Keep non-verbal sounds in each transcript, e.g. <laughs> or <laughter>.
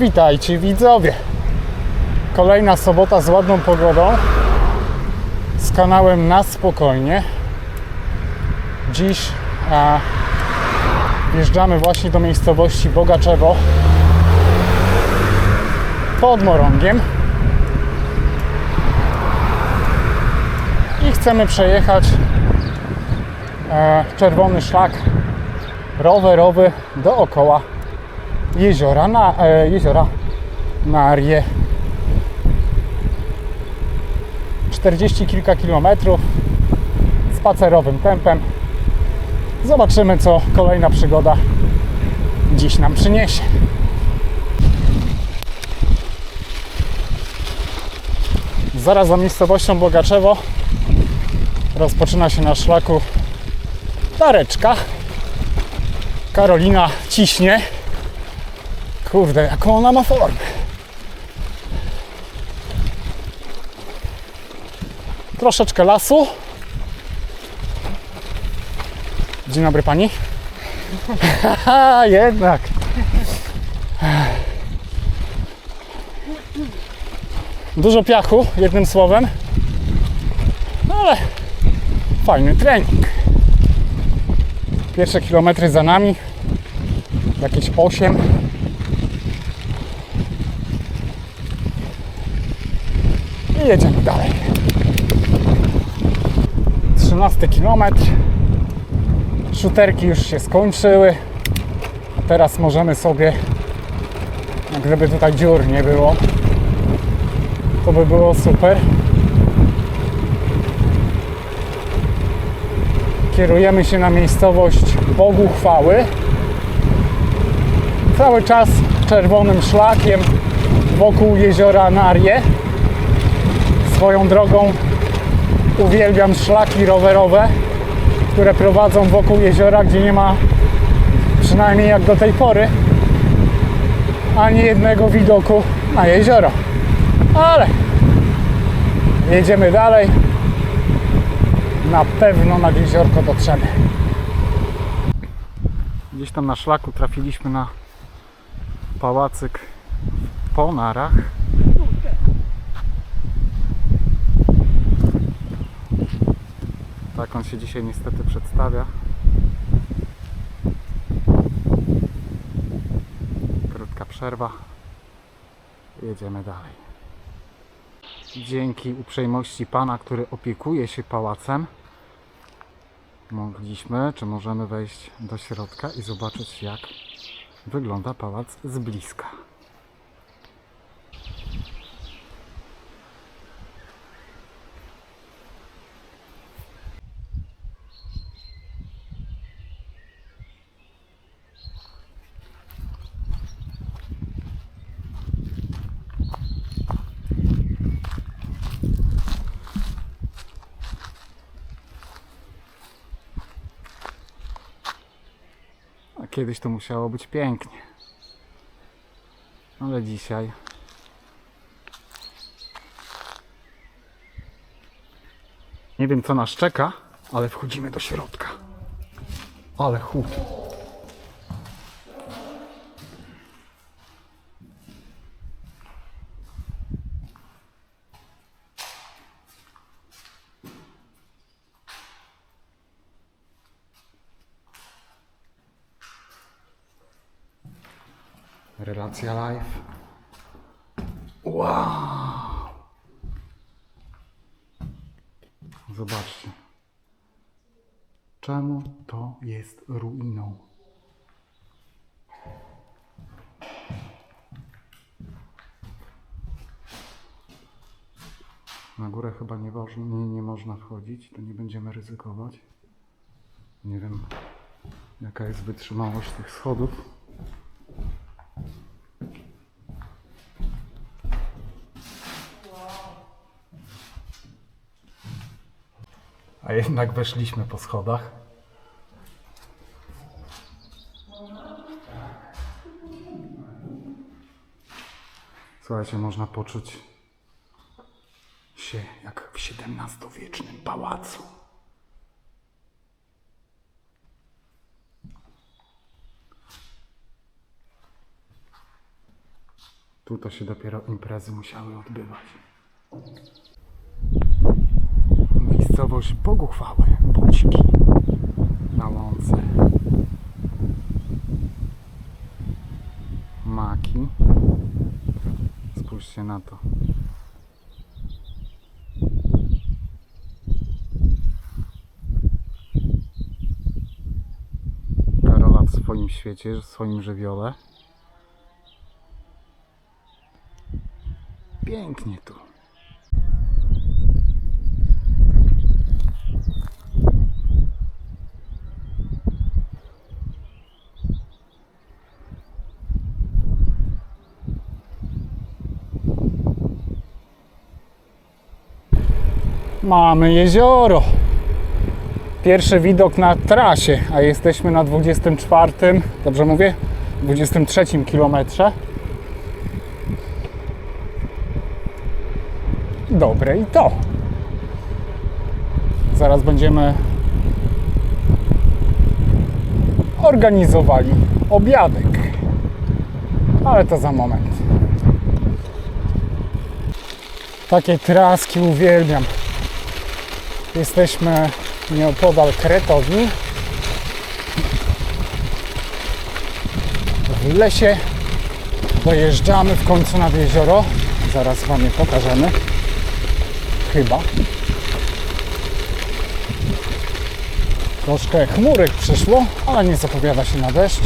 Witajcie widzowie. Kolejna sobota z ładną pogodą. Z kanałem na spokojnie. Dziś a, wjeżdżamy właśnie do miejscowości Bogaczewo pod Morągiem. I chcemy przejechać e, czerwony szlak rowerowy dookoła jeziora na e, jeziora Narie. 40 kilka kilometrów spacerowym tempem. Zobaczymy, co kolejna przygoda dziś nam przyniesie. Zaraz za miejscowością Bogaczewo rozpoczyna się na szlaku Tareczka. Karolina ciśnie. Kurde, jaką ona ma formę. Troszeczkę lasu. Dzień dobry pani. <laughs> Jednak. Dużo piachu, jednym słowem. Ale fajny trening. Pierwsze kilometry za nami. Jakieś 8. I jedziemy dalej. 13 kilometr. Szuterki już się skończyły. Teraz możemy sobie, gdyby tutaj dziur nie było, to by było super. Kierujemy się na miejscowość Bogu Chwały. Cały czas czerwonym szlakiem wokół jeziora Narie. Swoją drogą uwielbiam szlaki rowerowe, które prowadzą wokół jeziora, gdzie nie ma, przynajmniej jak do tej pory, ani jednego widoku na jezioro. Ale jedziemy dalej. Na pewno nad jeziorko dotrzemy. Gdzieś tam na szlaku trafiliśmy na pałacyk w Ponarach. Tak on się dzisiaj niestety przedstawia. Krótka przerwa. Jedziemy dalej. Dzięki uprzejmości pana, który opiekuje się pałacem, mogliśmy, czy możemy wejść do środka i zobaczyć, jak wygląda pałac z bliska. Kiedyś to musiało być pięknie. Ale dzisiaj. Nie wiem co nas czeka, ale wchodzimy do środka. Ale chłód. Relacja live. Wow! Zobaczcie. Czemu to jest ruiną? Na górę chyba nie, nie, nie można wchodzić, to nie będziemy ryzykować. Nie wiem, jaka jest wytrzymałość tych schodów. A jednak weszliśmy po schodach. Słuchajcie, można poczuć się jak w XVII-wiecznym pałacu. Tu to się dopiero imprezy musiały odbywać. Miejscowość Bogu chwały, Bąciki na łące. Maki. Spójrzcie na to. Karola w swoim świecie, w swoim żywiole. Pięknie tu. Mamy jezioro. Pierwszy widok na trasie, a jesteśmy na 24, dobrze mówię? 23 kilometrze. Dobre i to. Zaraz będziemy organizowali obiadek. Ale to za moment. Takie traski uwielbiam. Jesteśmy nieopodal Kretowni. W lesie dojeżdżamy w końcu nad jezioro. Zaraz Wam je pokażemy. Chyba. Troszkę chmurek przyszło, ale nie zapowiada się na deszcz.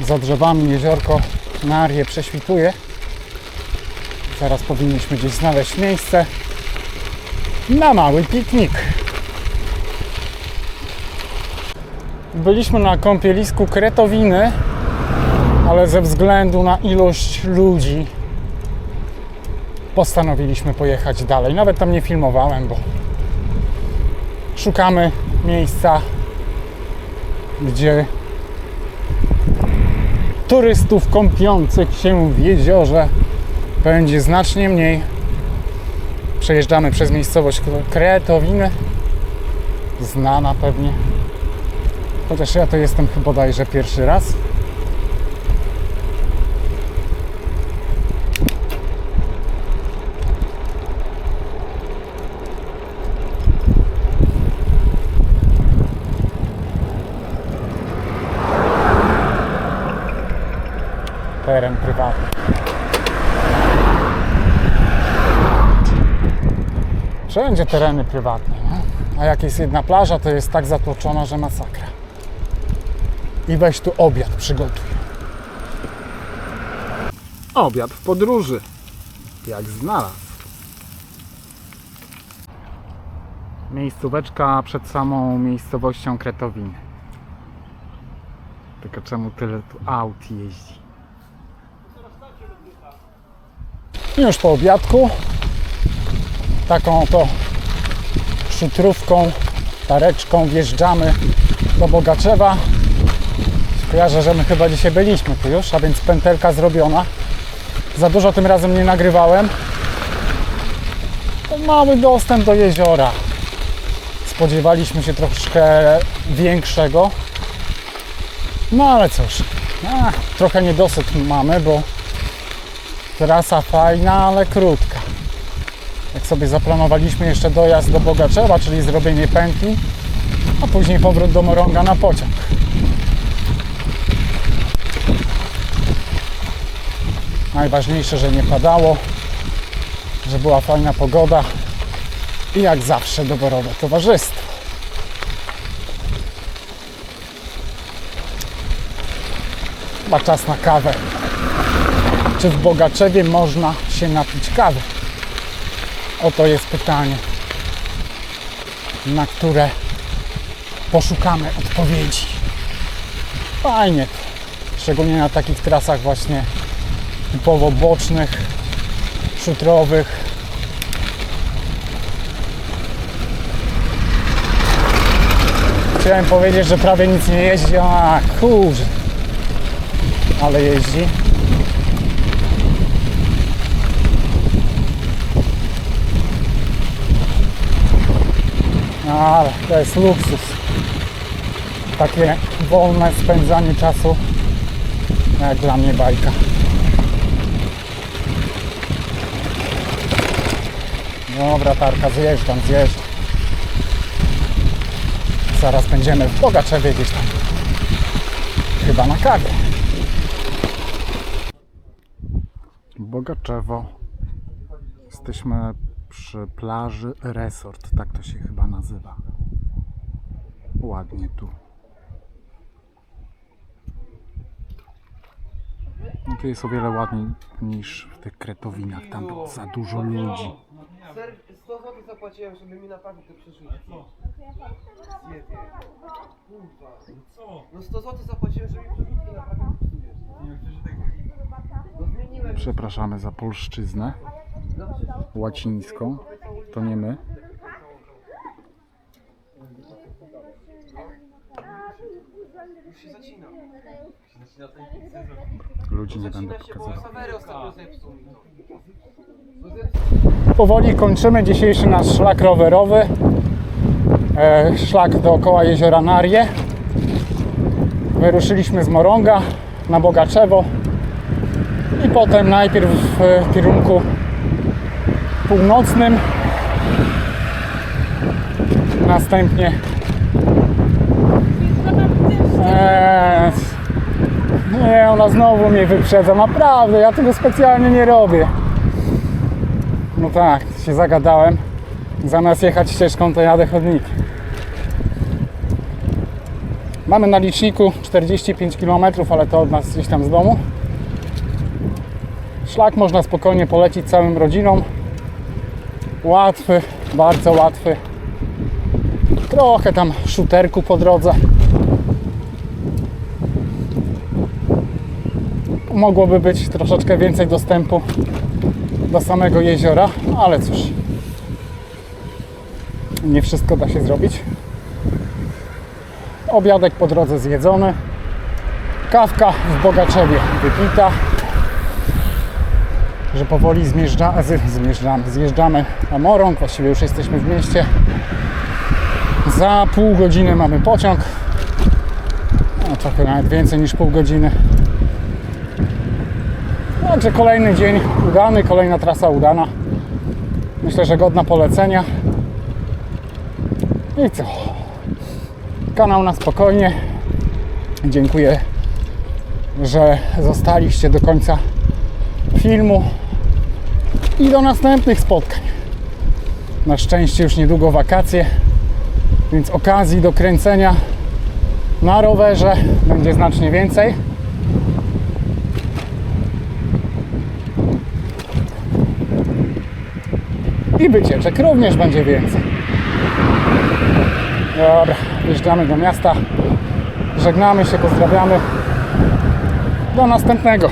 Za drzewami jeziorko na Arię prześwituje. Zaraz powinniśmy gdzieś znaleźć miejsce na mały piknik. Byliśmy na kąpielisku Kretowiny, ale ze względu na ilość ludzi postanowiliśmy pojechać dalej. Nawet tam nie filmowałem, bo szukamy miejsca, gdzie turystów kąpiących się w jeziorze będzie znacznie mniej. Przejeżdżamy przez miejscowość Kretowiny, znana pewnie. Chociaż ja to jestem chyba bodajże pierwszy raz. Wszędzie tereny prywatne, nie? A jak jest jedna plaża, to jest tak zatłoczona, że masakra. I weź tu obiad przygotuj. Obiad w podróży. Jak znalazł. Miejscóweczka przed samą miejscowością Kretowiny. Tylko czemu tyle tu aut jeździ? Już po obiadku taką to szutrówką, tareczką wjeżdżamy do Bogaczewa. Kojarzę, że my chyba dzisiaj byliśmy tu już, a więc pętelka zrobiona. Za dużo tym razem nie nagrywałem. To mały dostęp do jeziora. Spodziewaliśmy się troszkę większego. No ale cóż, a, trochę niedosyt mamy, bo trasa fajna, ale krótka. Sobie zaplanowaliśmy jeszcze dojazd do Bogaczewa, czyli zrobienie pętli, a później powrót do Morąga na pociąg. Najważniejsze, że nie padało, że była fajna pogoda i jak zawsze doborowe towarzystwo. Chyba czas na kawę. Czy w Bogaczewie można się napić kawy? Oto jest pytanie, na które poszukamy odpowiedzi. Fajnie, szczególnie na takich trasach właśnie typowo bocznych, szutrowych. Chciałem powiedzieć, że prawie nic nie jeździ, a kurze, ale jeździ. No ale to jest luksus. Takie wolne spędzanie czasu jak dla mnie bajka. Dobra tarka, zjeżdżam, zjeżdżam. Zaraz będziemy w Bogaczewie gdzieś tam. Chyba na kawie. Bogaczewo. Jesteśmy przy plaży Resort, tak to się chyba nazywa. Ładnie tu. No tu jest o wiele ładniej niż w tych kretowinach. Tam było za dużo ludzi. Ser, 100 zł zapłaciłem, żeby mi naprawić te. Zjebie. Kurwa. No 100 zł zapłaciłem, żeby mi przeszłki naprawić. No zmieniłem. Przepraszamy za polszczyznę łacińską. To nie my. Już się zacina. Ludzi nie będę pokazywał. Powoli kończymy dzisiejszy nasz szlak rowerowy. E, szlak dookoła jeziora Narie. Wyruszyliśmy z Morąga na Bogaczewo i potem najpierw w kierunku północnym. Następnie Eee, nie, ona znowu mnie wyprzedza. Naprawdę, ja tego specjalnie nie robię. No tak, się zagadałem. Zamiast jechać ścieżką, to jadę chodnikiem. Mamy na liczniku 45 km, ale to od nas gdzieś tam z domu. Szlak można spokojnie polecić całym rodziną. Łatwy, bardzo łatwy. Trochę tam szuterku po drodze. Mogłoby być troszeczkę więcej dostępu do samego jeziora, ale cóż, nie wszystko da się zrobić. Obiadek po drodze zjedzony, kawka w Bogaczewie wypita, że powoli zmierzcza, z, zmierzczamy, zjeżdżamy na Morąg, właściwie już jesteśmy w mieście. Za pół godziny mamy pociąg, no, trochę nawet więcej niż pół godziny. Także kolejny dzień udany, kolejna trasa udana. Myślę, że godna polecenia. I co? Kanał na spokojnie. Dziękuję, że zostaliście do końca filmu. I do następnych spotkań. Na szczęście już niedługo wakacje, więc okazji do kręcenia na rowerze będzie znacznie więcej. i wycieczek również będzie więcej. Dobra, wjeżdżamy do miasta. Żegnamy się, pozdrawiamy. Do następnego.